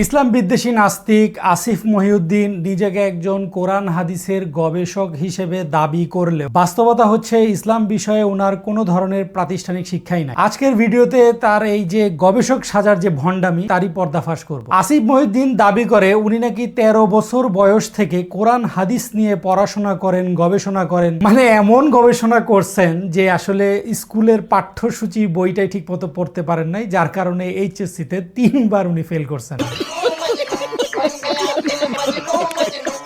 ইসলাম বিদ্বেষী নাস্তিক আসিফ মহিউদ্দিন নিজেকে একজন কোরআন হাদিসের গবেষক হিসেবে দাবি করলেও বাস্তবতা হচ্ছে ইসলাম বিষয়ে ওনার কোনো ধরনের প্রাতিষ্ঠানিক শিক্ষাই নাই। আজকের ভিডিওতে তার এই যে গবেষক সাজার যে ভণ্ডামি, তারই পর্দাফাশ করব। আসিফ মহিউদ্দিন দাবি করে উনি নাকি তেরো বছর বয়স থেকে কোরআন হাদিস নিয়ে পড়াশোনা করেন, গবেষণা করেন। মানে এমন গবেষণা করছেন যে আসলে স্কুলের পাঠ্যসূচি বইটাই ঠিক মতো পড়তে পারেন নাই, যার কারণে এইচএসসিতে তিনবার উনি ফেল করছেন।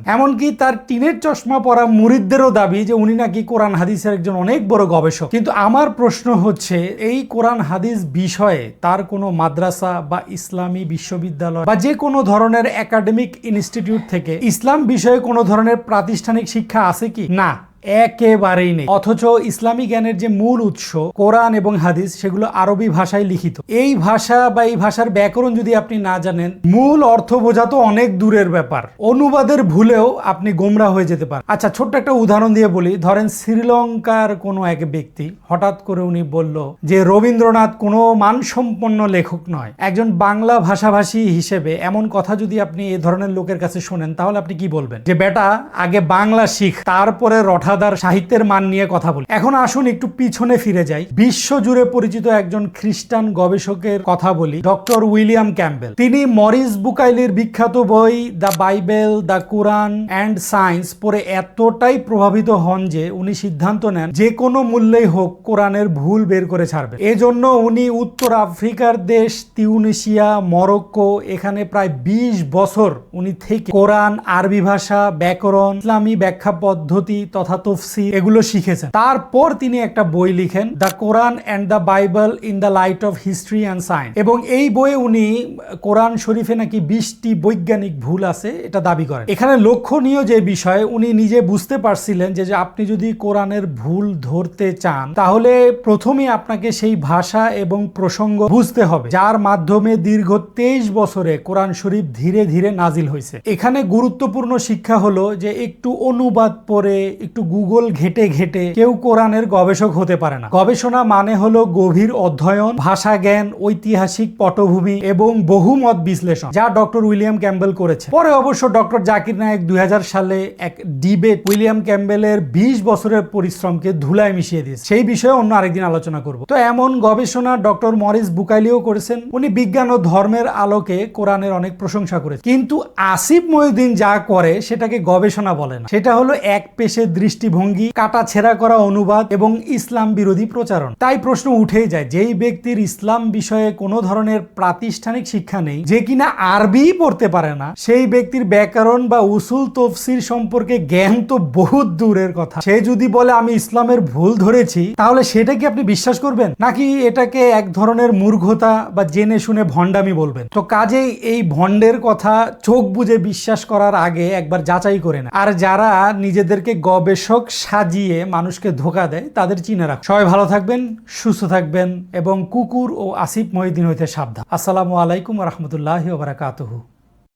এমনকি তার টিনের চশমা পরা মুরিদদেরও দাবি যে উনি নাকি কোরআন হাদিসের একজন অনেক বড় গবেষক। কিন্তু আমার প্রশ্ন হচ্ছে, এই কোরআন হাদিস বিষয়ে তার কোনো মাদ্রাসা বা ইসলামী বিশ্ববিদ্যালয় বা যে কোনো ধরনের একাডেমিক ইনস্টিটিউট থেকে ইসলাম বিষয়ে কোনো ধরনের প্রাতিষ্ঠানিক শিক্ষা আছে কি? না। একেবারেই নেই। অথচ ইসলামী জ্ঞানের যে মূল উৎস, কোরআন এবং হাদিস, সেগুলো আরবি ভাষায় লিখিত। এই ভাষা বা এই ভাষার ব্যাকরণ যদি আপনি না জানেন, মূল অর্থ বোঝা তো অনেক দূরের ব্যাপার। অনুবাদের ভুলেও আপনি গোমরা হয়ে যেতে পারেন। আচ্ছা ছোট্ট একটা উদাহরণ দিয়ে বলি। ধরেন শ্রীলঙ্কার কোনো এক ব্যক্তি, হঠাৎ করে উনি বলল যে, রবীন্দ্রনাথ কোনো মানসম্পন্ন লেখক নয়। একজন বাংলা ভাষাভাষী হিসেবে এমন কথা যদি আপনি এ ধরনের লোকের কাছে শোনেন, তাহলে আপনি কি বলবেন? যে, বেটা, আগে বাংলা শিখ, তারপরে রঠাদার সাহিত্যের মান নিয়ে কথা বলি। এখন আসুন একটু পিছনে ফিরে যাই। বিশ্ব জুড়ে পরিচিত একজন খ্রিস্টান গবেষকের কথা বলি, ডক্টর উইলিয়াম ক্যাম্বেল তিনি মরিস বুকাইলির বিখ্যাত বই, the Bible, the Quran and science পড়ে এতটাই প্রভাবিত হন যে উনি সিদ্ধান্ত নেন, যে কোনো মূল্যেই হোক কোরআনের ভুল বের করে ছাড়বেন এজন্য উনি উত্তর আফ্রিকার দেশ তিউনিশিয়া মরক্কো, এখানে প্রায় ২০ বছর উনি থেকে কোরআন, আরবি ভাষা, ব্যাকরণ, ইসলামী ব্যাখ্যা পদ্ধতি তথা তফসি এগুলো শিখেছেন। তারপর তিনি একটা বই লিখেন, the Quran and the Bible in the light of history and science. এবং এই বইয়ে উনি কোরআন শরীফে নাকি বিশটি বৈজ্ঞানিক ভুল আছে এটা দাবি করেন। এখানে লক্ষণীয় যে বিষয়, উনি নিজে বুঝতে পারছিলেন যে আপনি যদি কোরআনের ভুল ধরতে চান, তাহলে প্রথমে আপনাকে সেই ভাষা এবং প্রসঙ্গ বুঝতে হবে, যার মাধ্যমে দীর্ঘ তেইশ বছরে কোরআন শরীফ ধীরে ধীরে নাজিল হয়েছে। এখানে গুরুত্বপূর্ণ শিক্ষা হলো যে, একটু অনুবাদ পরে একটু গুগল ঘেটে ঘেটে কেউ কোরআনের গবেষক হতে পারে না। গবেষণা মানে হলো গভীর অধ্যয়ন ভাষা জ্ঞান ঐতিহাসিক পটভূমি এবং বহুমত বিশ্লেষণ, যা ডক্টর উইলিয়াম ক্যাম্বেল করেছে পরে অবশ্য ডক্টর জাকির নায়ক দুই সালে এক ডিবেট উইলিয়াম ক্যাম্বেলের বিশ বছরের পরিশ্রমকে ধুলায় মিশিয়ে দিয়েছে। সেই বিষয়ে অন্য আরেকদিন আলোচনা করব। তো এমন গবেষণা ডক্টর মরিস বুকাইলিও করেছেন। উনি বিজ্ঞান ও ধর্মের আলোকে কোরআনের অনেক প্রশংসা করেছেন। কিন্তু আসিফ মহিউদ্দিন যা করে সেটাকে গবেষণা বলে না। সেটা হলো এক পেশে দৃষ্টিভঙ্গি, কাটা ছেঁড়া করা অনুবাদ এবং ইসলাম বিরোধী প্রচারণ। তাই প্রশ্ন উঠেই যায়, যেই ব্যক্তির ইসলাম বিষয়ে কোনো ধরনের প্রাতিষ্ঠানিক শিক্ষা নেই, যে কিনা আরবি পড়তে পারে না, সেই ব্যক্তির ব্যাকরণ বা উসুল তফসির সম্পর্কে জ্ঞান তো বহুত দূরের কথা। সে যদি বলে, আমি ইসলামের ভুল ধরেছি তাহলে সেটা কি আপনি বিশ্বাস করবেন? নাকি এটাকে এক ধরনের মূর্খতা বা জেনে শুনে ভণ্ডামি বলবেন? তো কাজেই এই ভণ্ডের কথা চোখ বুঝে বিশ্বাস করার আগে একবার যাচাই করে না আর যারা নিজেদেরকে গবেষক সাজিয়ে মানুষকে ধোকা দেয়, তাদের চিনে রাখ। সবাই ভালো থাকবেন, সুস্থ থাকবেন এবং কুকুর ও আসিফ মহিদিন হইতে সাবধান। আসসালামু আলাইকুম রহমতুল্লাহ বারাকাতুহু।